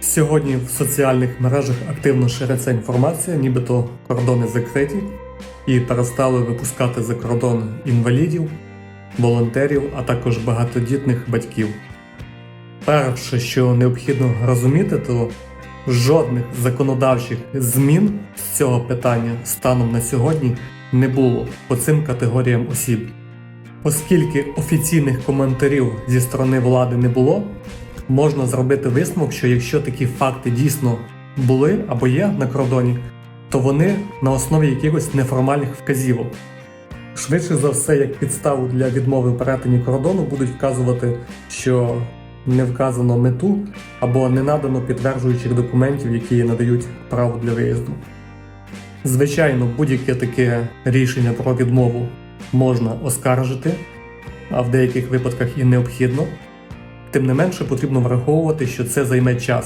Сьогодні в соціальних мережах активно шириться інформація, нібито кордони закриті і перестали випускати за кордон інвалідів, волонтерів, а також багатодітних батьків. Перше, що необхідно розуміти, то жодних законодавчих змін з цього питання станом на сьогодні не було по цим категоріям осіб. Оскільки офіційних коментарів зі сторони влади не було, можна зробити висновок, що якщо такі факти дійсно були або є на кордоні, то вони на основі якихось неформальних вказівок. Швидше за все, як підставу для відмови в перетині кордону будуть вказувати, що не вказано мету або не надано підтверджуючих документів, які надають право для виїзду. Звичайно, будь-яке таке рішення про відмову можна оскаржити, а в деяких випадках і необхідно. Тим не менше потрібно враховувати, що це займе час.